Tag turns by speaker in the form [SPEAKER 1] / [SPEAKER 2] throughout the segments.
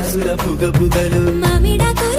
[SPEAKER 1] కసుల పుగ పుగలు
[SPEAKER 2] మమిడకు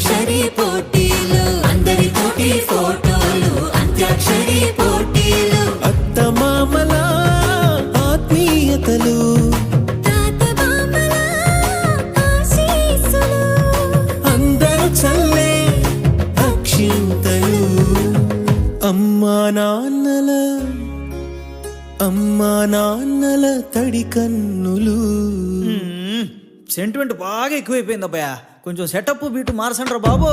[SPEAKER 2] అంత్యాక్షరి పోటీలు. అందరితోటి ఫోటోలు అంత్యాక్షరి పోటీలు.
[SPEAKER 1] అత్త మామల ఆత్మీయతలు. అమ్మా నాన్నల అమ్మా నాన్నల తడి కన్నులు.
[SPEAKER 3] సెంటిమెంట్ బాగా ఎక్కువైపోయింది అబ్బాయా కొంచెం సెటప్ బీటు మార్సండ్రా బాబు.